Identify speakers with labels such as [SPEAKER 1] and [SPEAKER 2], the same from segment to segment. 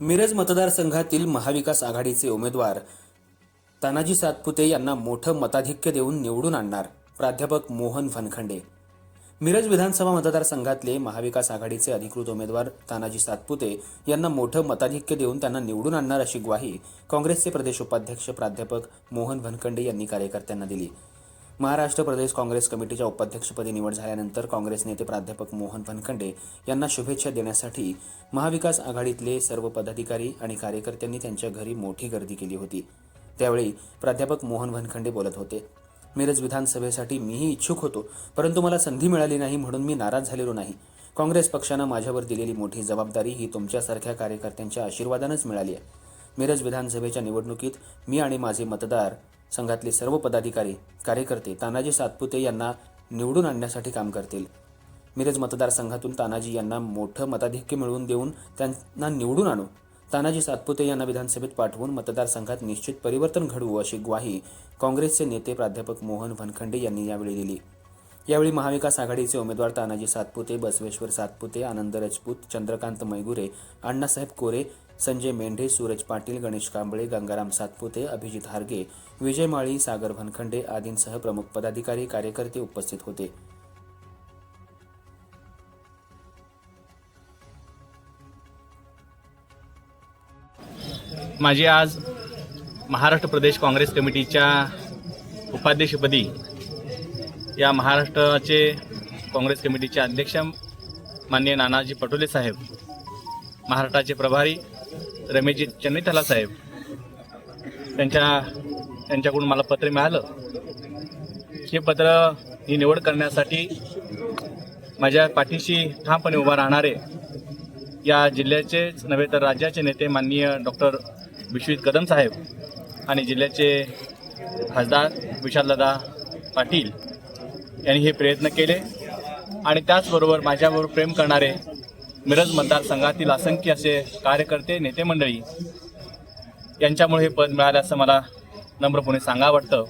[SPEAKER 1] मिरज मतदारसंघातील महाविकास आघाडीचे उमेदवार तानाजी सातपुते यांना मोठं मताधिक्य देऊन निवडून आणणार प्राध्यापक मोहन फनखंडे. मिरज विधानसभा मतदारसंघातले महाविकास आघाडीचे अधिकृत उमेदवार तानाजी सातपुते यांना मोठं मताधिक्य देऊन त्यांना निवडून आणणार अशी ग्वाही काँग्रेसचे प्रदेश उपाध्यक्ष प्राध्यापक मोहन भनखंडे यांनी कार्यकर्त्यांना दिली. महाराष्ट्र प्रदेश काँग्रेस कमिटीच्या उपाध्यक्षपदी निवड झाल्यानंतर काँग्रेस नेते प्राध्यापक मोहन भनखंडे यांना शुभेच्छा देण्यासाठी महाविकास आघाडीतले सर्व पदाधिकारी आणि कार्यकर्त्यांनी त्यांच्या घरी मोठी गर्दी केली होती. त्यावेळी प्राध्यापक मोहन भनखंडे बोलत होते. मिरज विधानसभेसाठी मीही इच्छुक होतो परंतु मला संधी मिळाली नाही म्हणून मी नाराज झालेलो नाही. काँग्रेस पक्षानं माझ्यावर दिलेली मोठी जबाबदारी ही तुमच्यासारख्या कार्यकर्त्यांच्या आशीर्वादानंच मिळाली आहे. मिरज विधानसभेच्या निवडणुकीत मी आणि माझे मतदार संघातले सर्व पदाधिकारी कार्यकर्ते तानाजी सातपुते यांना निवडून आणण्यासाठी काम करतील. मिरज मतदारसंघातून तानाजी यांना मोठं मताधिक्य मिळवून देऊन त्यांना निवडून आणू. तानाजी सातपुते यांना विधानसभेत पाठवून मतदारसंघात निश्चित परिवर्तन घडवू अशी ग्वाही काँग्रेसचे नेते प्राध्यापक मोहन भनखंडे यांनी यावेळी दिली. यावेळी महाविकास आघाडीचे उमेदवार तानाजी सातपुते बसवेश्वर सातपुते आनंद राजपूत चंद्रकांत मैगुरे अण्णासाहेब कोरे संजय मेंढे सूरज पाटील गणेश कांबळे गंगाराम सातपुते अभिजित हारगे विजय माळी सागर भनखंडे आदींसह प्रमुख पदाधिकारी कार्यकर्ते उपस्थित होते.
[SPEAKER 2] माझी आज महाराष्ट्र प्रदेश काँग्रेस कमिटीच्या उपाध्यक्षपदी या महाराष्ट्राचे काँग्रेस कमिटीचे अध्यक्ष माननीय नानाजी पटोले साहेब महाराष्ट्राचे प्रभारी रमेशजी चन्नीथला साहेब त्यांच्या त्यांच्याकडून मला पत्र मिळालं. हे पत्र ही निवड करण्यासाठी माझ्या पाठीशी ठामपणे उभा राहणारे या जिल्ह्याचेच नव्हे तर राज्याचे नेते माननीय डॉक्टर विश्वित कदम साहेब आणि जिल्ह्याचे खासदार विशालदादा पाटील यांनी हे प्रयत्न केले. आणि त्याचबरोबर माझ्याबरोबर प्रेम करणारे मिरज मतदारसंघातील असंख्य असे कार्यकर्ते नेते मंडळी यांच्यामुळे हे पद मिळालं असं मला नम्रपणे सांगा वाटतं.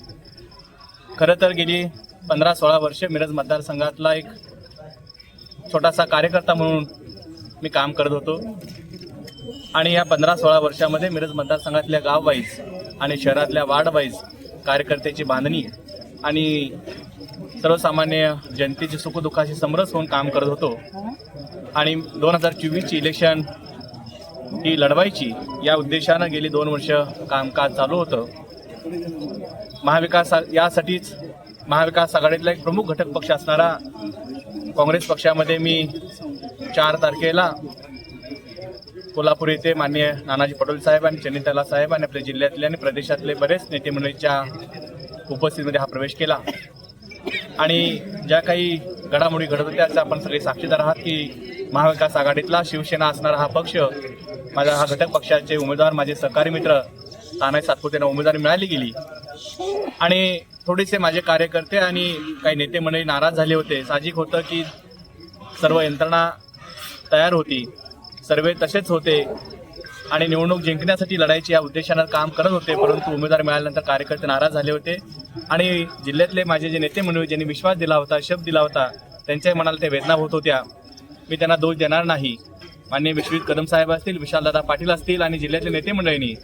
[SPEAKER 2] खरं तर गेली पंधरा सोळा वर्षे मिरज मतदारसंघातला एक छोटासा कार्यकर्ता म्हणून मी काम करत होतो. आणि या पंधरा सोळा वर्षामध्ये मिरज मतदारसंघातल्या गाव वाईज आणि शहरातल्या वार्ड वाईज कार्यकर्त्याची बांधणी आणि सर्वसामान्य जनतेची सुखदुःखाशी समरस होऊन काम करत होतो. आणि दोन हजार चोवीसची इलेक्शन ही लढवायची या उद्देशानं गेली दोन वर्ष कामकाज चालू होतं. महाविकास यासाठीच महाविकास आघाडीतला एक प्रमुख घटक पक्ष असणारा काँग्रेस पक्षामध्ये मी चार तारखेला कोल्हापूर येथे माननीय नानाजी पटोले साहेब आणि चन्नीतला साहेब आणि आपल्या जिल्ह्यातले आणि प्रदेशातले बरेच नेते मंडळीच्या उपस्थितीमध्ये हा प्रवेश केला. आणि ज्या काही घडामोडी घडत होत्या त्याचा आपण सगळे साक्षीदार आहात की महाविकास आघाडीतला शिवसेना असणारा हा पक्ष माझा हा घटक पक्षाचे उमेदवार माझे सहकारी मित्र तानाजी सातपुते उमेदवारी मिळाली गेली. आणि थोडेसे माझे कार्यकर्ते आणि काही नेते मंडळी नाराज झाले होते. साहजिक होतं की सर्व यंत्रणा तयार होती. सर्वे तसेच होते. आणि निवडणूक जिंकण्यासाठी लढायची या उद्देशानं काम करत होते परंतु उमेदवार मिळाल्यानंतर कार्यकर्ते नाराज झाले होते. आणि जिल्ह्यातले माझे जे नेते मंडळी ज्यांनी विश्वास दिला होता शब्द दिला होता त्यांच्याही मनाला ते वेदना होत होत्या. मी त्यांना दोष देणार नाही. माननीय विश्वजित कदम साहेब असतील विशालदादा पाटील असतील आणि जिल्ह्यातले नेते मंडळींनी.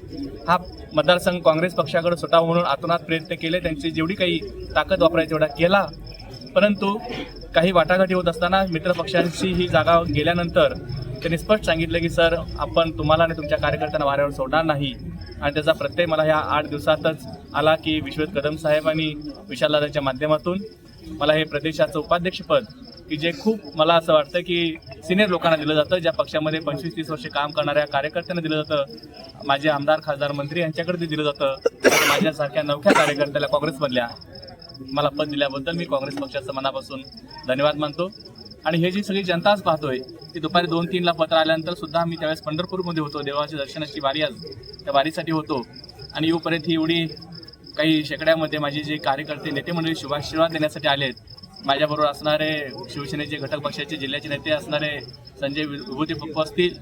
[SPEAKER 2] हा मतदारसंघ काँग्रेस पक्षाकडे सुटावा म्हणून आतोनात प्रयत्न केले त्यांची जेवढी काही ताकद वापरायची तेवढा केला. परंतु काही वाटाघाटी होत असताना मित्रपक्षांची ही जागा गेल्यानंतर त्यांनी स्पष्ट सांगितलं की सर आपण तुम्हाला आणि तुमच्या कार्यकर्त्यांना वाऱ्यावर सोडणार नाही. आणि त्याचा प्रत्यय मला ह्या आठ दिवसातच आला की विश्वत कदम साहेब आणि विशालदादाच्या माध्यमातून मला हे प्रदेशाचं उपाध्यक्षपद की जे खूप मला असं वाटतं की सिनियर लोकांना दिलं जातं ज्या पक्षामध्ये पंचवीस तीस वर्षे काम करणाऱ्या कार्यकर्त्यांना दिलं जातं. माझे आमदार खासदार मंत्री यांच्याकडे ते दिलं जातं. माझ्यासारख्या नवख्या कार्यकर्त्याला काँग्रेसमधल्या मला पद दिल्याबद्दल मी काँग्रेस पक्षाचं मनापासून धन्यवाद मानतो. आणि हे जी सगळी जनताच पाहतोय ती दुपारी दोन तीनला पत्र आल्यानंतर सुद्धा मी त्यावेळेस पंढरपूरमध्ये होतो. देवाच्या दर्शनाची वारी आज त्या वारीसाठी होतो. आणि येऊपर्यंत ही एवढी काही शेकड्यामध्ये माझे जे कार्यकर्ते नेते मंडळी शुभाशीर्वाद देण्यासाठी आलेत. माझ्याबरोबर असणारे शिवसेनेचे घटक पक्षाचे जिल्ह्याचे नेते असणारे संजय विभूती पप्पू असतील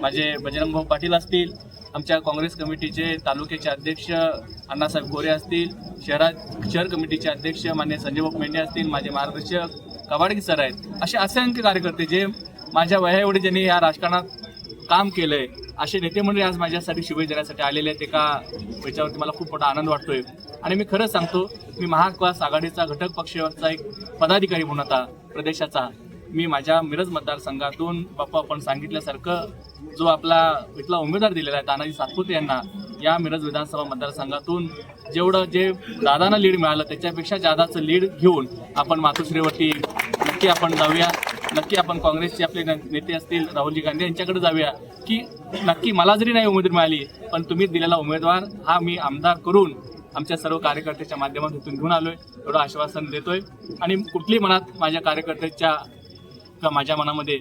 [SPEAKER 2] माझे बजरंगभाऊ पाटील असतील आमच्या काँग्रेस कमिटीचे तालुक्याचे अध्यक्ष अण्णासाहेब गोरे असतील शहरात शहर कमिटीचे अध्यक्ष मान्य संजय भाऊ मेंढे असतील माझे मार्गदर्शक कबाडगी सर आहेत. असे असंख्य कार्यकर्ते जे माझ्या वयाएवढे ज्यांनी या राजकारणात काम केलंय असे नेते मंडळी आज माझ्यासाठी शुभेच्छा देण्यासाठी आलेले आहेत एका याच्यावरती मला खूप मोठा आनंद वाटतोय. आणि मी खरंच सांगतो मी महाविकास आघाडीचा घटक पक्षाचा एक पदाधिकारी म्हणून आता प्रदेशाचा. मी माझ्या मिरज मतदारसंघातून बाप्पा आपण सांगितल्यासारखं जो आपला इथला उमेदवार दिलेला आहे तानाजी सातपुते यांना या मिरज विधानसभा मतदारसंघातून जेवढं जे दादांना लीड मिळालं त्याच्यापेक्षा जादाचं लीड घेऊन आपण मातोश्रीवरती नक्की आपण जाऊया. नक्की आपण काँग्रेसचे आपले न- नेते असतील राहुलजी गांधी यांच्याकडे जाऊया की नक्की मला जरी नाही उमेदवारी मिळाली पण तुम्ही दिलेला उमेदवार हा मी आमदार करून आमच्या सर्व कार्यकर्त्याच्या माध्यमातून इथून घेऊन आलोय. एवढं आश्वासन देतोय. आणि कुठली मनात माझ्या कार्यकर्त्याच्या माझ्या मनामध्ये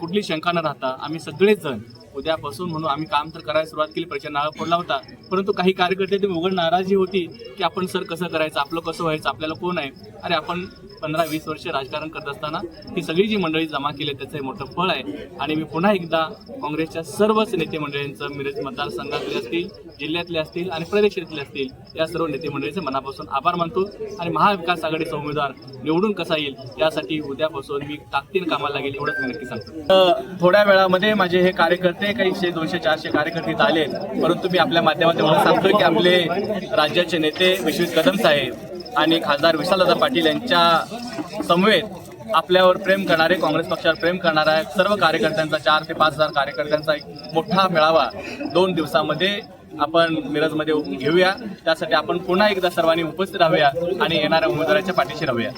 [SPEAKER 2] कुठली शंका न राहता आम्ही सगळेच जण उद्यापासून म्हणून आम्ही काम तर करायला सुरुवात केली प्रचंड नारळ फोडला होता. परंतु काही कार्यकर्ते ते उघड नाराजी होती की आपण सर कसं करायचं? आपलं कसं व्हायचं? आपल्याला कोण आहे? अरे आपण पंधरा वीस वर्ष राजकारण करत असताना ही सगळी जी मंडळी जमा केली त्याचं हे मोठं फळ आहे. आणि मी पुन्हा एकदा काँग्रेसच्या सर्वच नेते मंडळींचं मिरज मतदारसंघातले असतील जिल्ह्यातले असतील आणि प्रदेशातले असतील या सर्व नेते मंडळींचे मनापासून आभार मानतो. आणि महाविकास आघाडीचा उमेदवार निवडून कसा येईल यासाठी उद्यापासून मी ताकदीन कामाला लागेल एवढंच मी नक्की सांगतो. थोड्या वेळामध्ये माझे हे कार्यकर्ते काही शे दोनशे चारशे कार्यकर्ते आले परंतु मी आपल्या माध्यमातून एवढं सांगतोय की आपले राज्याचे नेते विश्वित कदम साहेब आणि खासदार विशालदादा पाटील यांच्या समवेत आपल्यावर प्रेम करणारे काँग्रेस पक्षावर प्रेम करणाऱ्या सर्व कार्यकर्त्यांचा चार ते पाच हजार कार्यकर्त्यांचा एक मोठा मेळावा दोन दिवसामध्ये आपण मिरजमध्ये घेऊया. त्यासाठी आपण पुन्हा एकदा सर्वांनी उपस्थित राहूया आणि येणाऱ्या उमेदवाराच्या पाठीशी राहूया.